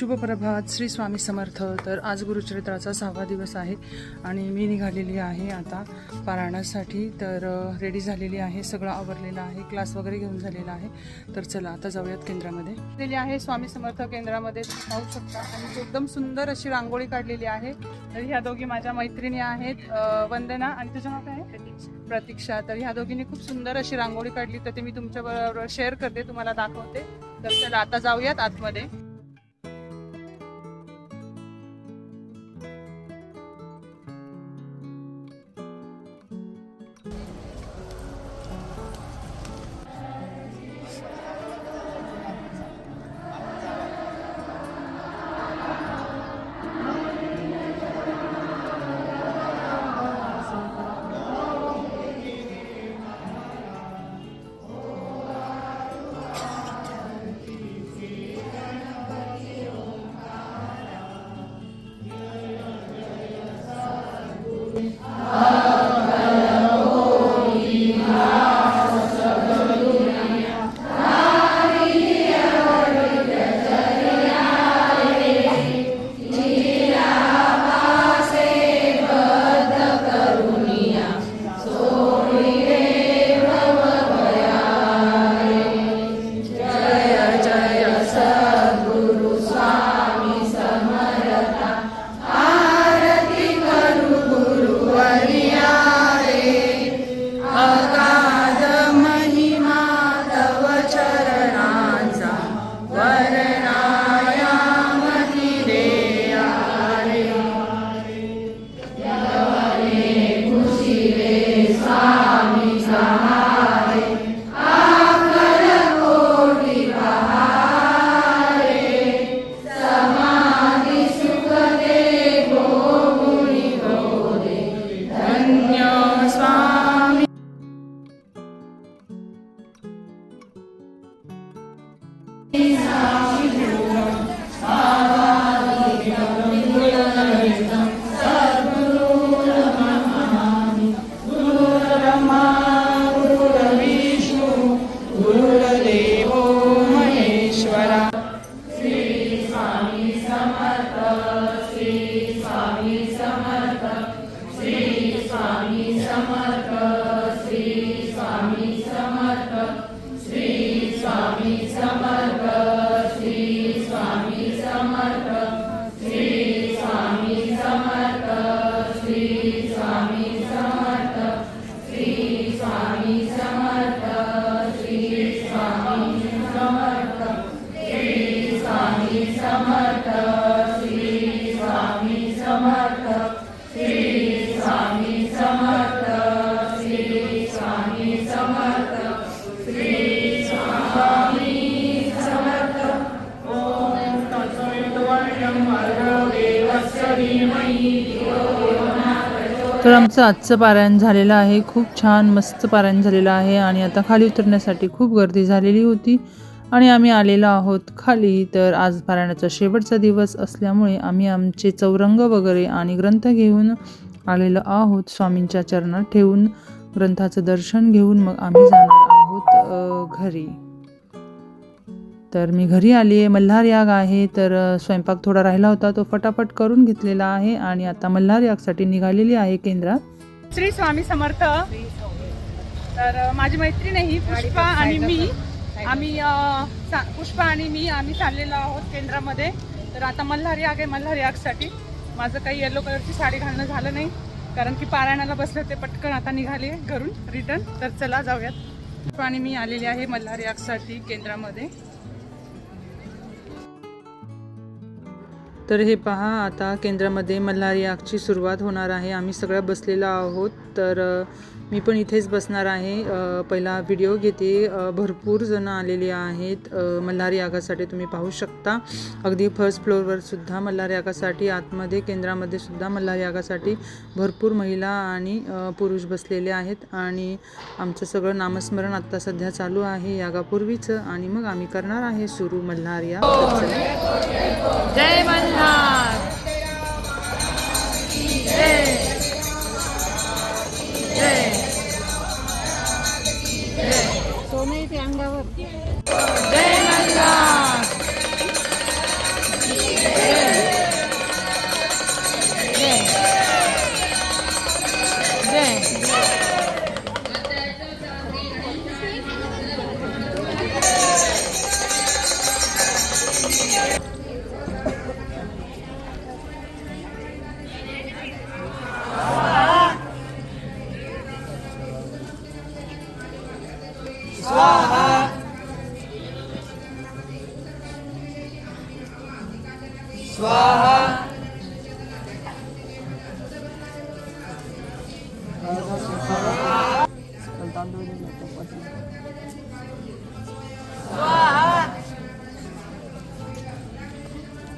शुभ प्रभात श्री स्वामी समर्थ. तर आज गुरुचरित्राचा सहावा दिवस आहे आणि मी निघालेली आहे आता पारायणासाठी. तर रेडी झालेली आहे सगळं आवरलेलं आहे क्लास वगैरे घेऊन झालेला आहे. तर चला आता जाऊयात केंद्रामध्ये. दिली आहे स्वामी समर्थ केंद्रामध्ये तुम्ही पाहू शकता. आणि एकदम सुंदर अशी रांगोळी काढलेली आहे. तर ह्या दोघी माझ्या मैत्रिणी आहेत वंदना आणि तुझं नाव काय आहे? प्रतीक्षा. तर ह्या दोघींनी खूप सुंदर अशी रांगोळी काढली. तर ते मी तुमच्या बरोबर शेअर करते तुम्हाला दाखवते. तर चला आता जाऊयात आतमध्ये. Oh. तर आमचं आजचं पारायण झालेलं आहे. खूप छान मस्त पारायण झालेलं आहे आणि आता खाली उतरण्यासाठी खूप गर्दी झालेली होती आणि आम्ही आलेलो आहोत खाली. तर आज पारायणाचा शेवटचा दिवस असल्यामुळे आम्ही आमचे चौरंग वगैरे आणि ग्रंथ घेऊन आलेलो आहोत. स्वामींच्या चरणात ठेवून ग्रंथाचं दर्शन घेऊन मग आम्ही जाणार आहोत घरी. तर मी घरी आली आहे. मल्हार याग आहे. तर स्वयंपाक थोडा राहिला होता. तो फटाफट करून घेतलेला आहे आणि आता मल्हार यागसाठी निघालेली आहे केंद्रात. श्री स्वामी समर्थ. तर माझी मैत्रीण आहे ही पुष्पा आणि मी. आम्ही पुष्पा आणि मी आम्ही चाललेलो आहोत केंद्रामध्ये. तर आता मल्हार याग आहे मल्हार यागसाठी. माझं काही येलो कलरची साडी घालणं झालं नाही. कारण की पारायणाला बसले होते पटकन आता निघाले घरून. रिटर्न तर चला जाऊयात. पुष्पा आणि मी आलेली आहे मल्हार यागसाठी केंद्रामध्ये. तर हे पहा आता केंद्रामध्ये मल्हारी आगची सुरुवात होणार आहे. आम्ही सगळ्या बसलेलो आहोत. तर मी पण इथेच बसणार आहे. पहिला व्हिडिओ घेते. भरपूर जण आलेली आहेत. मल्हारी यागासाठी तुम्ही पाहू शकता. अगदी फर्स्ट फ्लोअरवर सुद्धा मल्हारी यागासाठी आतमध्ये केंद्रामध्ये सुद्धा मल्हारी यागासाठी भरपूर महिला आणि पुरुष बसलेले आहेत. आणि आमचं सगळं नामस्मरण आत्ता सध्या चालू आहे यागापूर्वीचं. आणि मग आम्ही करणार आहे सुरू मल्हार या जय मल्हार! सोनं येते अंगावर जय मल्हार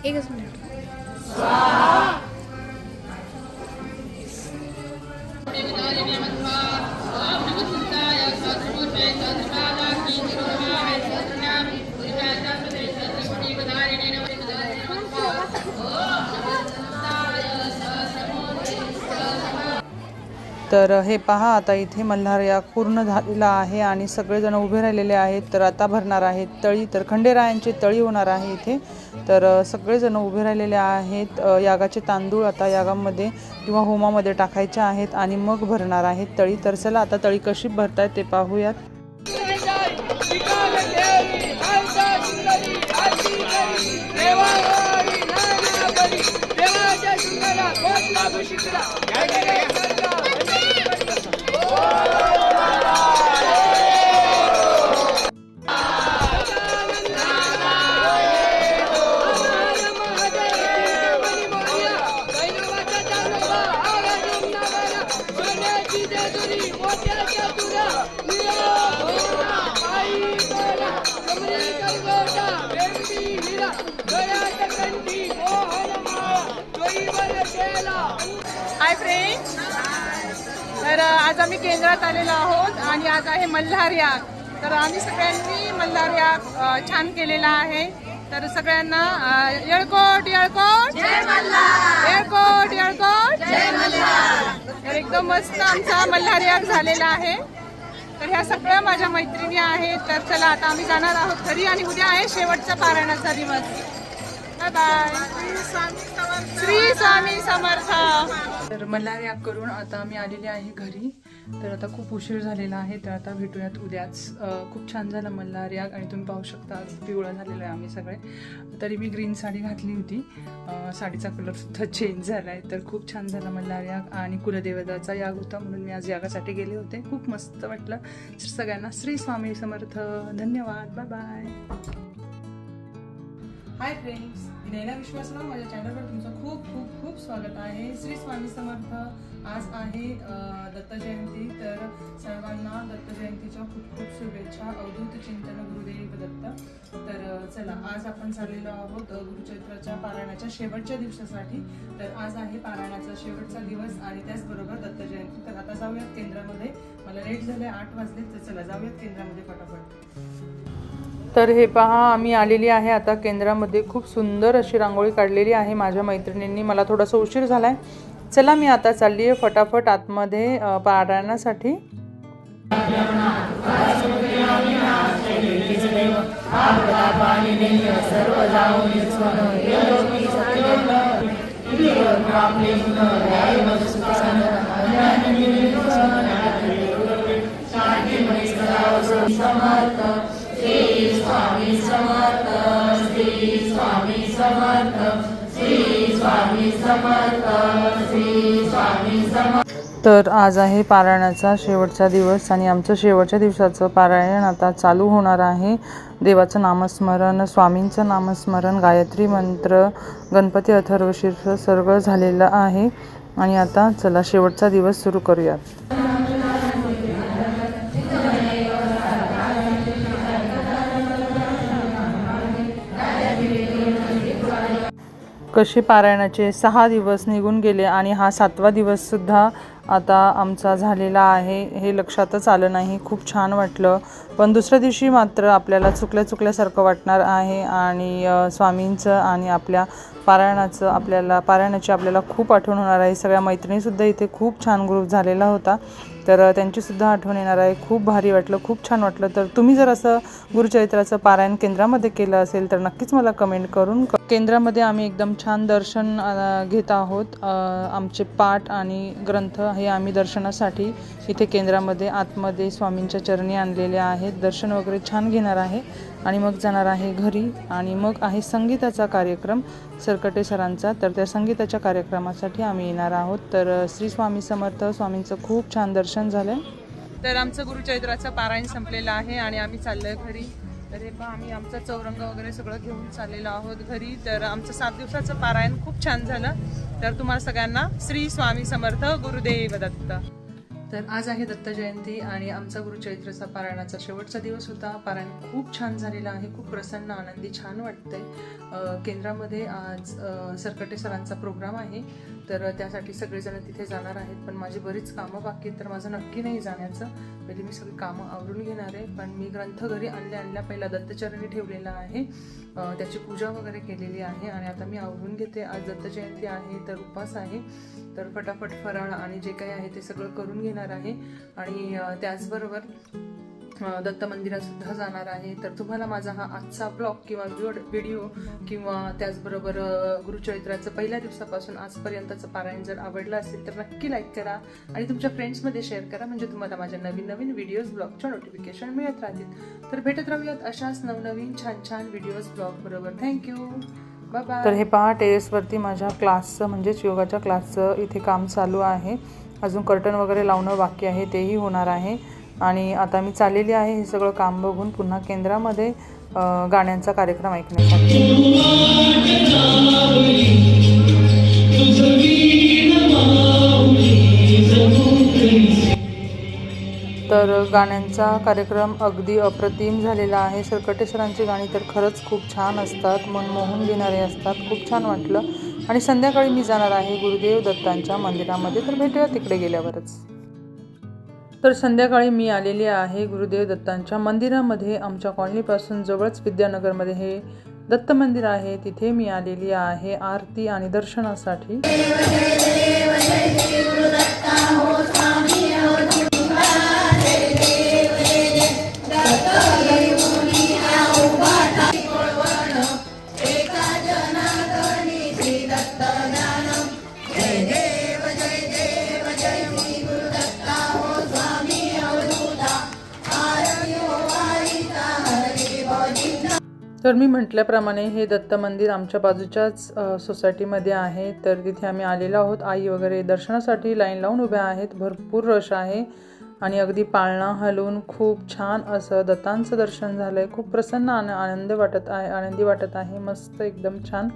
एकच मिनिट तर हे पहा आता इथे मल्हार या पूर्ण झालेला आहे आणि सगळेजण उभे राहिलेले आहेत तर आता भरणार आहेत तळी तर खंडेरायांची तळी होणार आहे इथे तर सगळेजण उभे राहिलेले आहेत यागाचे तांदूळ आता यागामध्ये किंवा होमामध्ये टाकायचे आहेत आणि मग भरणार आहेत तळी तर चला आता तळी कशी भरतायत ते पाहूयात हाय तर आज आम्ही केंद्रात आलेलो आहोत आणि आज आहे मल्हार याग. तर आम्ही सगळ्यांनी मल्हार याग छान केलेला आहे. तर सगळ्यांना येळकोट येळकोट. येळकोट येळकोट. तर एकदम मस्त आमचा मल्हार याग झालेला आहे. तर ह्या सगळ्या माझ्या मैत्रिणी आहेत. तर चला आता आम्ही जाणार आहोत घरी आणि उद्या आहे शेवटचा पारायणाचा दिवस. Bye bye Shri Swami Samarth. तर मल्हार याग करून आता मी आलेली आहे घरी. तर आता खूप उशीर झालेला आहे तर आता भेटूयात उद्याच. खूप छान झाला मल्हार याग आणि तुम्ही पाहू शकता पिवळा झालेला आहे आम्ही सगळे. तरी मी ग्रीन साडी घातली होती. साडीचा कलर सुद्धा चेंज झाला आहे तर खूप छान झाला मला याग आणि कुलदेवताचा याग होता म्हणून मी आज यागासाठी गेले होते. खूप मस्त वाटलं. सगळ्यांना श्री स्वामी समर्थ. धन्यवाद. Bye bye hi friends Naina Vishwasrao माझ्या चॅनलवर तुमचं खूप खूप खूप स्वागत आहे. श्री स्वामी समर्थ आज आहे दत्त जयंती. तर सर्वांना दत्त जयंतीच्या खूप खूप शुभेच्छा. अवधूत चिंतन गुरुदेव दत्त. तर चला आज आपण चाललेलो आहोत अं, गुरुचैत्राच्या पारायणाच्या शेवटच्या दिवसासाठी. तर आज आहे पारायणाचा शेवटचा दिवस आणि त्याचबरोबर दत्त जयंती. तर आता जाऊयात केंद्रामध्ये. मला लेट झाले आठ वाजले तर चला जाऊयात केंद्रामध्ये फटाफट तर हे पहा आम्ही आलेली आहे आता केंद्रामध्ये. खूप सुंदर अशी रांगोळी काढलेली आहे माझ्या मैत्रिणींनी. मला थोडासा उशीर झाला आहे चला मी आता चालली आहे फटाफट आतमध्ये अ, पारायणासाठी तर आज आहे पारायणाचा शेवटचा दिवस आणि आमचं शेवटच्या दिवसाचं पारायण आता चालू होणार आहे. देवाचं नामस्मरण स्वामींचं नामस्मरण गायत्री मंत्र गणपती अथर्वशीर्ष सर्व झालेलं आहे. आणि आता चला शेवटचा दिवस सुरू करूयात. कशी पारायणाचे? सहा दिवस निघून गेले आणि हा सातवा दिवससुद्धा आता आमचा झालेला आहे. हे लक्षातच आलं नाही. खूप छान वाटलं. पण दुसऱ्या दिवशी मात्र आपल्याला चुकल्या चुकल्यासारखं वाटणार आहे आणि स्वामींचं आणि आपल्या पारायणाचं आपल्याला पारायणाची आपल्याला खूप आठवण होणार आहे. सगळ्या मैत्रिणीसुद्धा इथे खूप छान ग्रुप झालेला होता. तर त्यांचीसुद्धा आठवण येणार आहे. खूप भारी वाटलं खूप छान वाटलं. तर तुम्ही जर असं गुरुचरित्राचं पारायण केंद्रामध्ये केलं असेल तर नक्कीच मला कमेंट करून क- केंद्रामध्ये आम्ही एकदम छान दर्शन घेत आहोत. आमचे पाठ आणि ग्रंथ हे आम्ही दर्शनासाठी इथे केंद्रामध्ये आतमध्ये स्वामींच्या चरणी आणलेले आहेत. दर्शन वगैरे छान घेणार आहे. आणि मग जाणार आहे घरी. आणि मग आहे संगीताचा कार्यक्रम. सरकटे सरांचा. तर त्या संगीताच्या कार्यक्रमासाठी आम्ही येणार आहोत. तर श्री स्वामी समर्थ स्वामींचं खूप छान दर्शन झालं तर आमचं गुरुचरित्राचं पारायण संपलेलं आहे आणि आम्ही चाललोय घरी. तर हे पहा आम्ही आमचा चौरंग वगैरे सगळं घेऊन चाललेलो आहोत घरी. तर आमचं सात दिवसाचं पारायण खूप छान झालं. तर तुम्हाला सगळ्यांना श्री स्वामी समर्थ गुरुदेव दत्त. तर आज आहे दत्त जयंती आणि आमचा गुरुचैत्रचा पारायणाचा शेवटचा दिवस होता. पारायण खूप छान झालेला आहे खूप प्रसन्न आनंदी छान वाटतंय. केंद्रामध्ये आज सरकटे सरांचा प्रोग्राम आहे. तर त्यासाठी सगळेजण तिथे जाणार आहेत. पण माझी बरीच कामं बाकी आहेत तर माझं नक्की नाही जाण्याचं. पहिले मी सगळी कामं आवरून घेणार आहे. पण मी ग्रंथ घरी आणल्या आणल्या पहिला दत्तचरणी ठेवलेला आहे. त्याची पूजा वगैरे केलेली आहे आणि आता मी आवरून घेते. आज दत्त जयंती आहे तर उपास आहे. तर फटाफट फराळ आणि जे काही आहे ते सगळं करून घेणार आहे. आणि त्याचबरोबर दत्त मंदिरातसुद्धा जाणार आहे. तर तुम्हाला माझा हा आजचा ब्लॉग किंवा व्हिडिओ किंवा त्याचबरोबर गुरुचरित्राचं पहिल्या दिवसापासून आजपर्यंतचं पारायण जर आवडलं असेल तर नक्की लाईक करा आणि तुमच्या फ्रेंड्समध्ये शेअर करा. म्हणजे तुम्हाला माझ्या नवीन नवीन व्हिडिओज ब्लॉगच्या नोटिफिकेशन मिळत राहतील. तर भेटत राहूयात अशाच नवनवीन छान छान व्हिडिओज ब्लॉग बरोबर. थँक्यू तर हे पहा टेरेसवरती माझ्या क्लासचं म्हणजेच योगाच्या क्लासचं इथे काम चालू आहे. अजून कर्टन वगैरे लावणं बाकी आहे तेही होणार आहे. आणि आता मी चाललेली आहे हे सगळं काम बघून पुन्हा केंद्रामध्ये गाण्यांचा कार्यक्रम ऐकण्यासाठी. तर गाण्यांचा कार्यक्रम अगदी अप्रतिम झालेला आहे. सरकटेश्वरांची गाणी तर खरंच खूप छान असतात. मन मोहून घेणारे असतात. खूप छान वाटलं. आणि संध्याकाळी मी जाणार आहे गुरुदेव दत्तांच्या मंदिरामध्ये. तर भेटूया तिकडे गेल्यावरच. तर संध्याकाळी मी आलेली आहे गुरुदेव दत्तांच्या मंदिरामध्ये. आमच्या कॉलनीपासून जवळच विद्यानगरमध्ये हे दत्त मंदिर आहे. तिथे मी आलेली आहे आरती आणि दर्शनासाठी. तर मी म्हटल्याप्रमाणे हे दत्त मंदिर आमच्या बाजूच्याच सोसायटीमध्ये आहे. तर तिथे आम्ही आलेलो आहोत. आई वगैरे दर्शनासाठी लाईन लावून उभ्या आहेत. भरपूर रश आहे. आणि अगदी पाळणा हलवून खूप छान असं दत्तांचं दर्शन झालं आहे खूप प्रसन्न आन आनंद वाटत आहे आनंदी वाटत आहे. मस्त एकदम छान.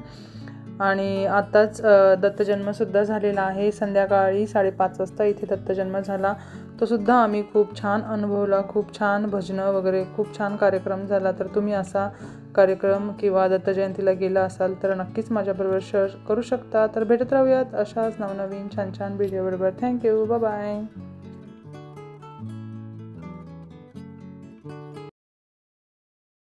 आणि आत्ताच दत्तजन्मसुद्धा झालेला आहे. संध्याकाळी साडेपाच वाजता इथे दत्तजन्म झाला. तो सुद्धा आम्ही खूप छान अनुभवला खूप छान भजनं वगैरे खूप छान कार्यक्रम झाला. तर तुम्ही असा कार्यक्रम किंवा दत्तजयंतीला गेला असाल तर नक्कीच माझ्याबरोबर शेअर करू शकता. तर भेटत राहूयात अशाच नवनवीन छान छान व्हिडिओ बरोबर. Thank you bye